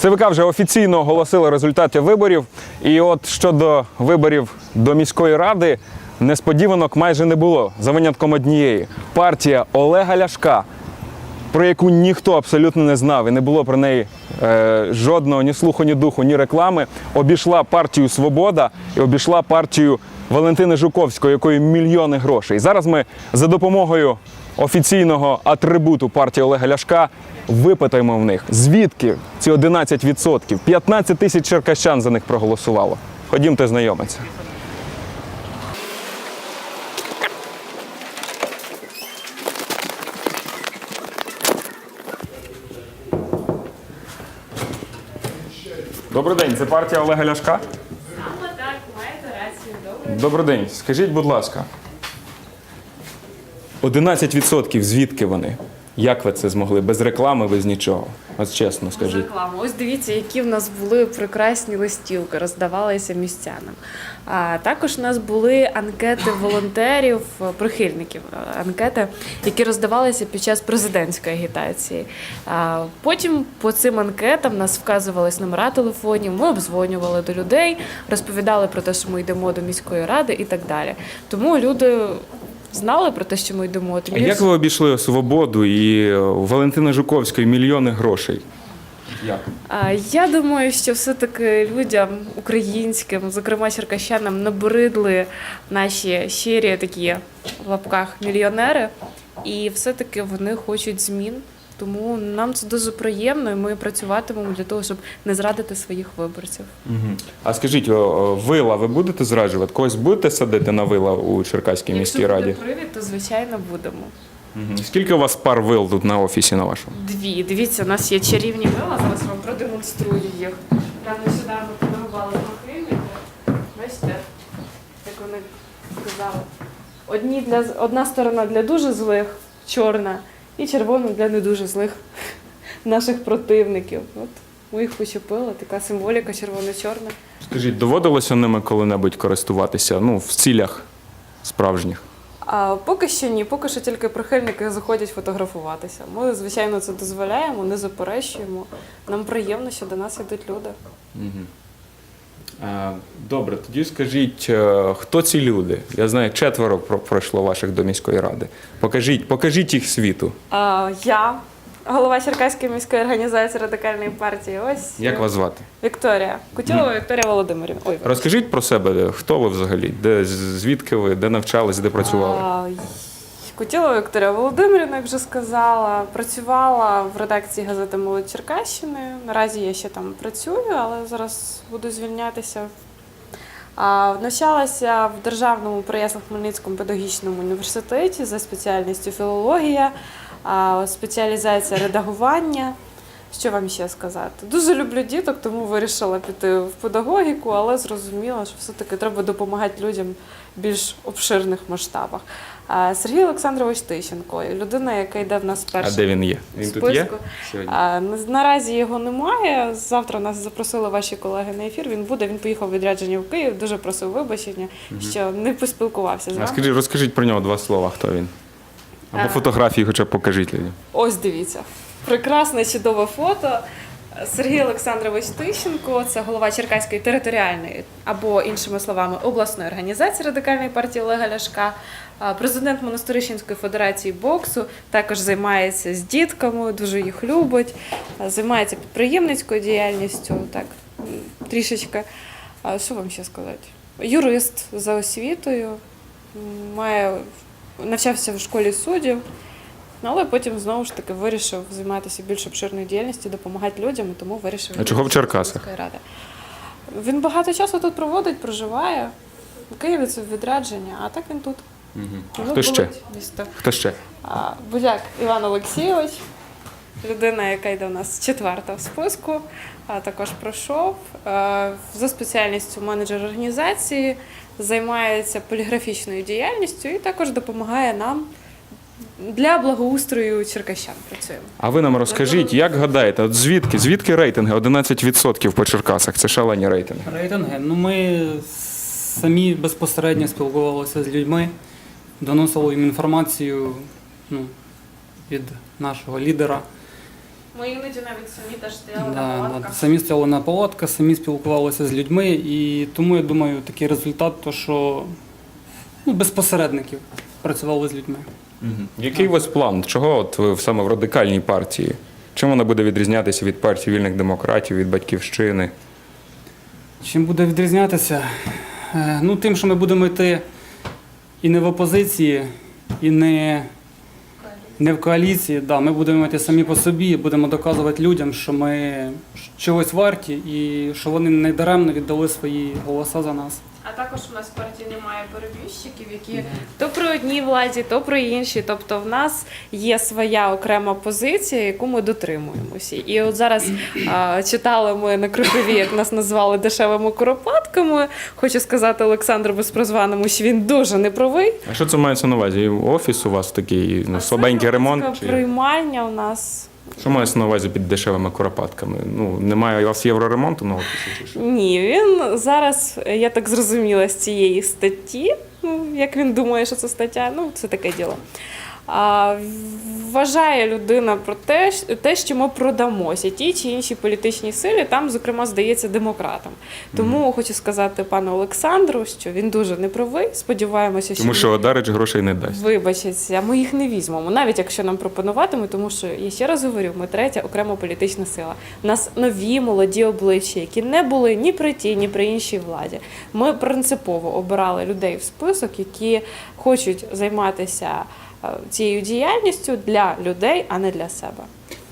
ЦВК вже офіційно оголосили результати виборів. І от щодо виборів до міської ради несподіванок майже не було. За винятком однієї. Партія Олега Ляшка, про яку ніхто абсолютно не знав, і не було про неї е, жодного ні слуху, ні духу, ні реклами, обійшла партію Свобода і обійшла партію Валентини Жуковської, якої мільйони грошей. Зараз ми за допомогою офіційного атрибуту партії Олега Ляшка випитаємо в них, звідки ці 11%. 15 тисяч черкащан за них проголосувало. Ходімте знайомитися. Добрий день, це партія Олега Ляшка. Саме так, маєте рацію. Добре. Добрий день. Скажіть, будь ласка. 11% звідки вони? Як ви це змогли? Без реклами, без нічого. От чесно скажіть. Рекламу. Ось дивіться, які в нас були прекрасні листівки, роздавалися містянам. А також у нас були анкети волонтерів, прихильників, е, анкети, які роздавалися під час президентської агітації. А потім по цим анкетам нас вказувались номера телефонів. Ми обдзвонювали до людей, розповідали про те, що ми йдемо до міської ради і так далі. Тому люди. Знали про те, що ми йдемо. Тим А як ви обійшли свободу і Валентина Жуковської мільйони грошей? Як? А, Я думаю, що все-таки людям українським, зокрема черкащанам, набридли наші щирі такі в лапках мільйонери, і все-таки вони хочуть змін. Тому нам це дуже приємно, і ми працюватимемо для того, щоб не зрадити своїх виборців. Угу. А скажіть, вила ви будете зраджувати? Когось будете садити на вила у Черкаській міській Якщо раді? буде привід, то звичайно будемо. Угу. Скільки у вас пар вил тут на офісі на вашому? Дві. Дивіться, у нас є чарівні вила, зараз вам продемонструю їх. Там нещодавно подарували махини. Бачите, як вони сказали. Одні для, одна сторона для дуже злих, чорна, і червона для не дуже злих наших противників. От ми їх почепили, така символіка червоно-чорна. Скажіть, доводилося ними коли-небудь користуватися? Ну, в цілях справжніх? А поки що ні, поки що тільки прихильники заходять фотографуватися. Ми, звичайно, це дозволяємо, не заперечуємо. Нам приємно, що до нас йдуть люди. Е, Добре, тоді скажіть, е, хто ці люди? Я знаю, четверо про- пройшло ваших до міської ради. Покажіть, покажіть їх світу. А, я, голова Черкаської міської організації радикальної партії. Ось Як вас звати? Вікторія. Кутілова Вікторія Володимирівна. Ой, Розкажіть про себе, хто ви взагалі? Де, звідки ви, де навчались, де працювали? А, Кутілова Вікторія Володимирівна, як вже сказала, працювала в редакції газети Молодь Черкащини. Наразі я ще там працюю, але зараз буду звільнятися. Навчалася в Державному Переяслав-Хмельницькому педагогічному університеті за спеціальністю філологія, спеціалізація редагування. Що вам ще сказати? Дуже люблю діток, тому вирішила піти в педагогіку, але зрозуміла, що все-таки треба допомагати людям в більш обширних масштабах. А, Сергій Олександрович Тищенко, людина, яка йде в нас А де він є? Він тут є? списку. Сьогодні? А, Наразі його немає. Завтра нас запросили ваші колеги на ефір. Він буде. Він поїхав відрядження в Київ. Дуже просив вибачення, що не поспілкувався з А вами. скажіть, розкажіть про нього два слова, хто він? Або А. фотографії хоча б покажіть людям. Ось дивіться. Прекрасне чудове фото. Сергій Олександрович Тищенко, це голова Черкаської територіальної або іншими словами обласної організації радикальної партії Олега Ляшка, президент Монастирищенської федерації боксу, також займається з дітками, дуже їх любить, займається підприємницькою діяльністю. Так трішечки. Що вам ще сказати? Юрист за освітою, має навчався в школі суддів. Ну, але потім знову ж таки вирішив займатися більш обширною діяльністю, допомагати людям, і тому вирішив. А чого в Черкасах? ради. Він багато часу тут проводить, проживає. В Києві це відрядження, а так він тут. Угу. Його Хто ще? місто. Хто ще? А, Будяк Іван Олексійович, людина, яка йде у нас четверта в списку, а також пройшов. Е, За спеціальністю менеджер організації, займається поліграфічною діяльністю і також допомагає нам для благоустрою черкащан. Працюємо. А ви нам розкажіть, як гадаєте, от звідки? Звідки рейтинги? 11% по Черкасах. Це шалені рейтинги. Рейтинги. Ну, ми самі безпосередньо спілкувалися з людьми, доносили їм інформацію ну, від нашого лідера. Ми іноді навіть самі теж стояли Да, на да, палатках. самі стояли на палатках, самі спілкувалися з людьми, і тому я думаю, такий результат, то що ну, без посередників працювали з людьми. Який у вас план? Чого от ви саме в радикальній партії? Чим вона буде відрізнятися від партії вільних демократів, від батьківщини? Чим буде відрізнятися? Е, Ну, тим, що ми будемо йти і не в опозиції, і не, не в коаліції. Да, ми будемо йти самі по собі, будемо доказувати людям, що ми чогось варті і що вони не даремно віддали свої голоса за нас. А також у нас в партії немає перебіжчиків, які то при одній владі, то при іншій. Тобто в нас є своя окрема позиція, яку ми дотримуємося. І от зараз а, читали ми на Кропиві, як нас назвали дешевими куропатками. Хочу сказати Олександру Безпрозваному, що він дуже неправий. А що це мається на увазі? Офіс у вас такий ну, слабенький Це ремонт? Чи... приймальня у нас. Що мається на увазі під дешевими куропатками? Ну, немає у вас євроремонту на офісі? Ні, він зараз, я так зрозуміла, з цієї статті, ну, як він думає, що це стаття, ну це таке діло. А, вважає людина про те, те, що ми продамося тій чи іншій політичній силі, там, зокрема, здається, демократам. Тому хочу сказати пану Олександру, що він дуже неправий. Сподіваємося, що Тому що Одарич грошей не дасть. Вибачиться, ми їх не візьмемо, навіть якщо нам пропонуватимуть, тому що я ще раз говорю, ми третя окрема політична сила. У нас нові молоді обличчя, які не були ні при тій, ні при іншій владі. Ми принципово обирали людей в список, які хочуть займатися цією діяльністю для людей, а не для себе.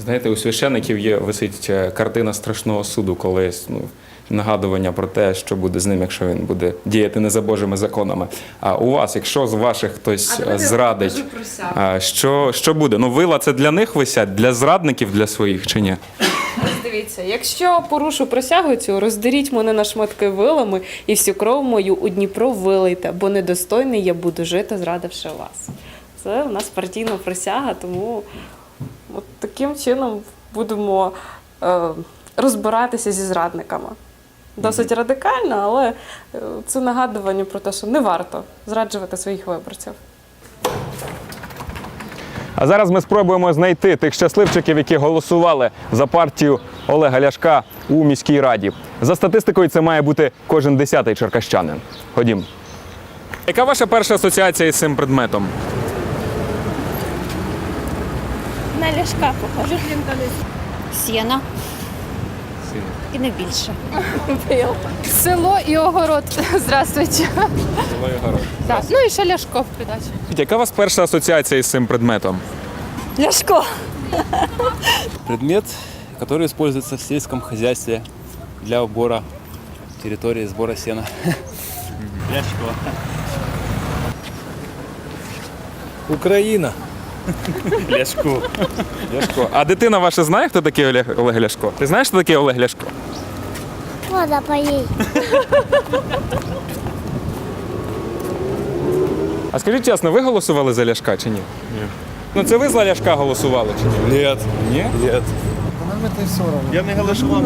Знаєте, у священиків є висить е, картина страшного суду, колись ну, нагадування про те, що буде з ним, якщо він буде діяти не за Божими законами. А у вас, якщо з ваших хтось е, зрадить, а, що, що буде? Ну, вила це для них висять, для зрадників, для своїх чи ні? Дивіться, якщо порушу присягу цю, роздеріть мене на шматки вилами і всю кров мою у Дніпро вилийте, бо недостойний я буду жити, зрадивши вас. Це у нас партійна присяга, тому от таким чином будемо е, розбиратися зі зрадниками. Досить радикально, але е, це нагадування про те, що не варто зраджувати своїх виборців. А зараз ми спробуємо знайти тих щасливчиків, які голосували за партію Олега Ляшка у міській раді. За статистикою, це має бути кожен десятий черкащанин. Ходім. Яка ваша перша асоціація із цим предметом? На ляшка похоже. Сіна. І не більше. Село і огород. Здравствуйте. Село і Так. Ну і ще Ляшко в придачі. Яка у вас перша асоціація із цим предметом? Ляшко. предмет, который используется в сельском хозяйстве для убора территории сбора сена. Україна. Ляшку. Ляшко. А дитина ваша знає, хто такий Олег, Олег Ляшко? Ти знаєш, хто такий Олег Ляшко? Вода поїй. А скажіть чесно, ви голосували за Ляшка чи ні? Ні. Ну це ви за Ляшка голосували чи ні? Нет. Ні? Нет. Я не голосував,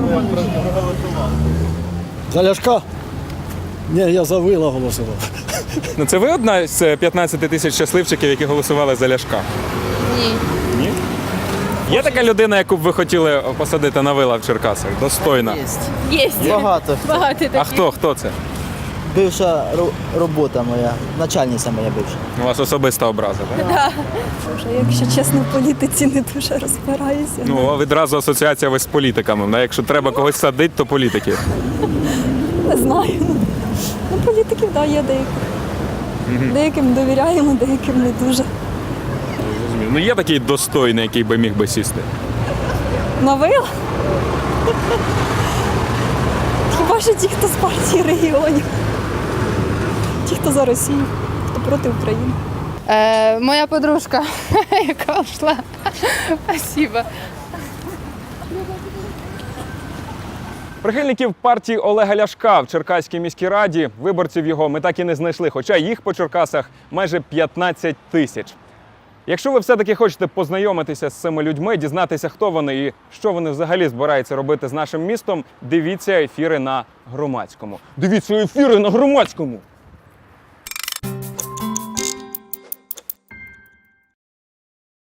За Ляшка? Ні, я за Вила голосував. Ну це ви одна з 15 тисяч щасливчиків, які голосували за Ляшка? Ні. Ні? Є така людина, яку б ви хотіли посадити на вила в Черкасах? Достойна. Є. Багато. Багато А хто? Хто це? Бивша робота моя, начальниця моя бивша. У вас особиста образа, так? Якщо чесно, в політиці не дуже розбираюся. Ну, а відразу асоціація ви з політиками. Да? Якщо треба когось садити, то політики. Не знаю. Ну, політиків, да, є деякі. Деяким довіряємо, деяким не дуже. Ну є такий достойний, який би міг би сісти. Новил? Хіба що ті, хто з партії регіонів? Ті, хто за Росію, хто проти України. Е, моя подружка, яка ушла. Спасибо. Прихильників партії Олега Ляшка в Черкаській міській раді виборців його ми так і не знайшли, хоча їх по Черкасах майже 15 тисяч. Якщо ви все-таки хочете познайомитися з цими людьми, дізнатися, хто вони і що вони взагалі збираються робити з нашим містом, дивіться ефіри на громадському. Дивіться ефіри на громадському.